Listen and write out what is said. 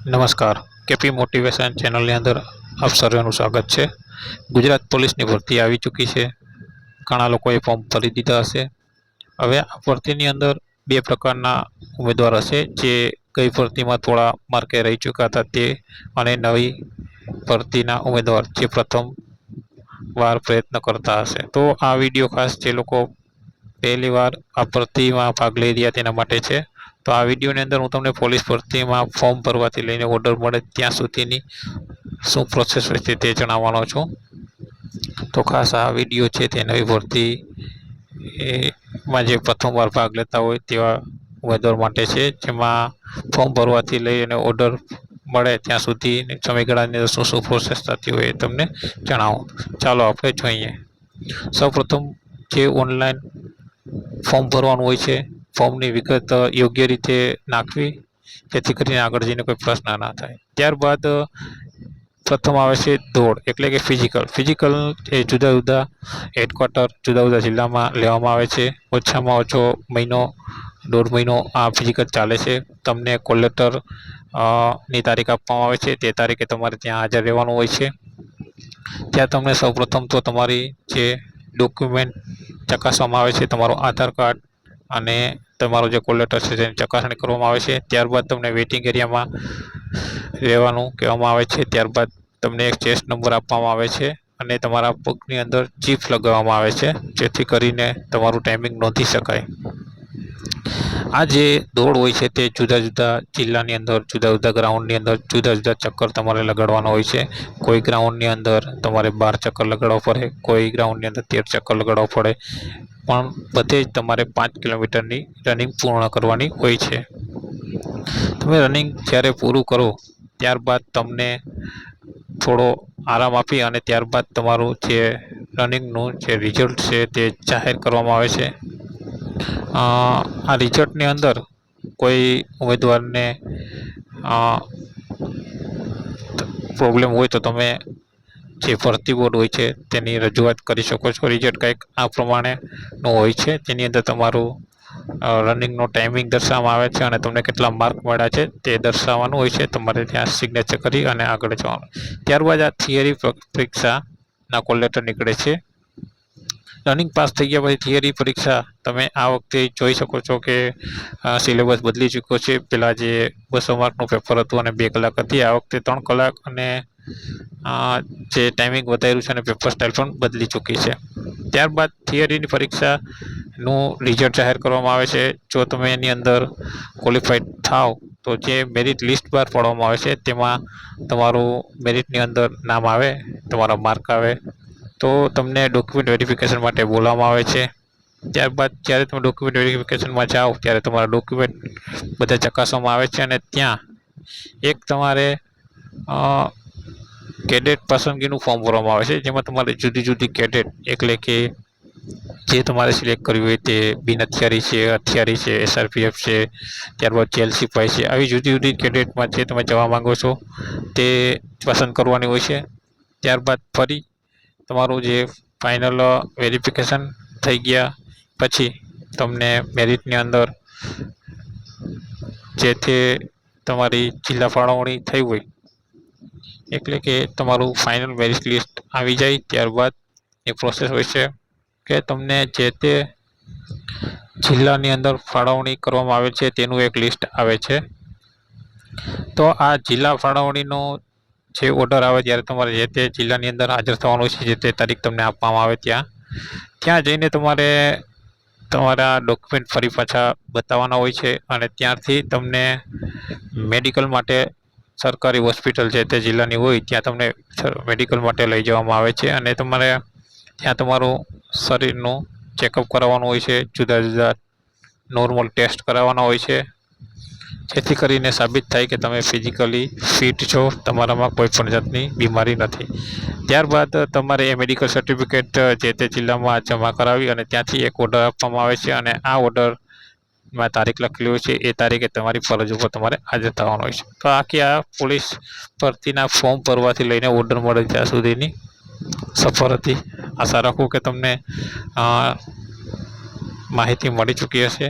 નમસ્કાર. KP motivation ચેનલની અંદર આપ સર્વેનું સ્વાગત છે. ગુજરાત પોલીસની ભરતી આવી ચૂકી છે. ઘણા લોકોએ ફોર્મ ભરી દીધા હશે. હવે આ ભરતીની અંદર બે પ્રકારના ઉમેદવાર હશે, જે ગઈ ભરતીમાં થોડા માર્કે રહી ચૂક્યા હતા તે અને નવી ભરતીના ઉમેદવાર જે પ્રથમ વાર પ્રયત્ન કરતા હશે. તો આ વીડિયો ખાસ જે લોકો પહેલી વાર આ ભરતીમાં ભાગ લઈ રહ્યા તેના માટે છે. તો આ વિડીયોની અંદર હું તમને પોલીસ ભરતીમાં ફોર્મ ભરવાથી લઈને ઓર્ડર મળે ત્યાં સુધીની શું પ્રોસેસ હોય છે તે જણાવવાનો છું. તો ખાસ આ વીડિયો છે તે નવી ભરતી એમાં જે પ્રથમવાર ભાગ લેતા હોય તેવા ઉમેદવાર માટે છે. જેમાં ફોર્મ ભરવાથી લઈ અને ઓર્ડર મળે ત્યાં સુધી સમયગાળાની અંદર શું શું પ્રોસેસ થતી હોય એ તમને જણાવું. ચાલો આપણે જોઈએ. સૌપ્રથમ જે ઓનલાઈન ફોર્મ ભરવાનું હોય છે ફોર્મની વિગત યોગ્ય રીતે નાખવી, જેથી કરીને આગળ જઈને કોઈ પ્રશ્ન ના થાય. ત્યારબાદ પ્રથમ આવે છે દોડ, એટલે કે ફિઝિકલ ફિઝિકલ એ જુદા જુદા હેડક્વાર્ટર જુદા જુદા જિલ્લામાં લેવામાં આવે છે. ઓછામાં ઓછો મહિનો, દોઢ મહિનો આ ફિઝિકલ ચાલે છે. તમને કોલેટરની તારીખ આપવામાં આવે છે. તે તારીખે તમારે ત્યાં હાજર રહેવાનું હોય છે. ત્યાં તમને સૌપ્રથમ તો તમારી જે ડોક્યુમેન્ટ ચકાસવામાં આવે છે, તમારું આધાર કાર્ડ અને તમારો જે કોલ લેટર છે તેની ચકાસણી કરવામાં આવે છે, ત્યારબાદ તમને વેઇટિંગ એરિયામાં રહેવાનું કહેવામાં આવે છે, ત્યારબાદ તમને એક ચેસ્ટ નંબર આપવામાં આવે છે અને તમારા પગની અંદર ચીફ લગાવવામાં આવે છે, જેથી કરીને તમારું ટાઈમિંગ નોંધી શકાય. આ જે દોડ હોય છે તે જુદા જુદા જિલ્લાની અંદર, જુદા જુદા ગ્રાઉન્ડની અંદર, જુદા જુદા ચક્કર તમારે લગાડવાના હોય છે. કોઈ ગ્રાઉન્ડની અંદર તમારે બાર ચક્કર લગાડવા પડે, કોઈ ગ્રાઉન્ડની અંદર તેર ચક્કર લગાડવા પડે. પણ બધે જ તમારે પાંચ કિલોમીટરની રનિંગ પૂર્ણ કરવાની હોય છે. તમે રનિંગ જ્યારે પૂરું કરો, ત્યારબાદ તમને થોડો આરામ આપી અને ત્યારબાદ તમારું જે રનિંગનું જે રિઝલ્ટ છે તે જાહેર કરવામાં આવે છે. આ રિઝલ્ટની અંદર કોઈ ઉમેદવારને પ્રોબ્લેમ હોય તો તમે જે ભરતી બોર્ડ હોય છે, તેની રજૂઆત કરી શકો છો. રિઝલ્ટ કંઈક આ પ્રમાણેનું હોય છે, જેની અંદર તમારું રનિંગનો ટાઈમિંગ દર્શાવવામાં આવે છે અને તમને કેટલા માર્ક મળ્યા છે, તે દર્શાવવાનું હોય છે. તમારે ત્યાં સિગ્નેચર કરી અને આગળ જવાનું. ત્યારબાદ આ થિયરી પરીક્ષાના કોલ લેટર નીકળે છે. રનિંગ પાસ થઈ ગયા પછી થિયરી પરીક્ષા તમે આ વખતે જોઈ શકો છો કે સિલેબસ બદલી ચૂક્યો છે. પહેલાં જે બસો માર્કનું પેપર હતું અને બે કલાક હતી. આ વખતે ત્રણ કલાક અને જે ટાઈમિંગ વધાર્યું છે અને પેપર સ્ટાઇલ પણ બદલી ચૂકી છે. ત્યારબાદ થિયરીની પરીક્ષાનું રિઝલ્ટ જાહેર કરવામાં આવે છે. જો તમે એની અંદર ક્વોલિફાઈડ થાવ, તો જે મેરિટ લિસ્ટ બહાર પાડવામાં આવે છે, તેમાં તમારું મેરિટની અંદર નામ આવે, તમારા માર્ક આવે, તો તમને ડોક્યુમેન્ટ વેરિફિકેશન માટે બોલાવવામાં આવે છે. ત્યારબાદ જ્યારે તમે ડોક્યુમેન્ટ વેરિફિકેશનમાં જાઓ, ત્યારે તમારા ડોક્યુમેન્ટ બધા ચકાસવામાં આવે છે અને ત્યાં એક તમારે કેડેટ પસંદગીનું ફોર્મ ભરવામાં આવે છે, જેમાં તમારે જુદી જુદી કેડેટ એટલે કે જે તમારે સિલેક્ટ કરવી હોય તે બિન હથિયારી છે હથિયારી છે એસઆરપીએફ છે, ત્યારબાદ જેલ સિપાઈ છે આવી જુદી જુદી કેડેટમાં જે તમે જવા માંગો છો તે પસંદ કરવાની હોય છે. ત્યારબાદ ફરી તમારું જે ફાઇનલ વેરિફિકેશન થઈ ગયા પછી તમને મેરિટની અંદર જે તે તમારી જિલ્લા ફાળવણી થઈ હોય એટલે કે તમારું ફાઇનલ મેરિટ લિસ્ટ આવી જાય ત્યારબાદ એ પ્રોસેસ હોય છે કે તમને જે તે જિલ્લાની અંદર ફાળવણી કરવામાં આવે છે તેનું એક લિસ્ટ આવે છે. તો આ જિલ્લા ફાળવણીનો જે ઓર્ડર આવે ત્યારે તમારે જે તે જિલ્લાની અંદર હાજર થવાનું છે, જે તે તારીખ તમને આપવામાં આવે ત્યાં. ત્યાં જઈને તમારે તમારા ડોક્યુમેન્ટ ફરી પાછા બતાવવાના હોય છે અને ત્યારથી તમને મેડિકલ માટે સરકારી હોસ્પિટલ જે તે જિલ્લાની હોય, ત્યાં તમને મેડિકલ માટે લઈ જવામાં આવે છે અને તમારે ત્યાં તમારું શરીરનું ચેકઅપ કરાવવાનું હોય છે, જુદા જુદા નોર્મલ ટેસ્ટ કરાવવાના હોય છે. જેથી કરીને સાબિત થાય કે તમે ફિઝિકલી ફિટ છો, તમારામાં કોઈ પણ જાતની બીમારી નથી. ત્યારબાદ તમારે એ મેડિકલ સર્ટિફિકેટ જે તે જિલ્લામાં જમા કરાવી અને ત્યાંથી એક ઓર્ડર આપવામાં આવે છે અને આ ઓર્ડરમાં તારીખ લખેલી હોય છે, એ તારીખે તમારી ફરજ ઉપર તમારે હાજર થવાનું હોય છે. તો આખી આ પોલીસ ભરતીના ફોર્મ ભરવાથી લઈને ઓર્ડર મળે ત્યાં સુધીની સફર હતી. આશા રાખું કે તમને માહિતી મળી ચૂકી હશે.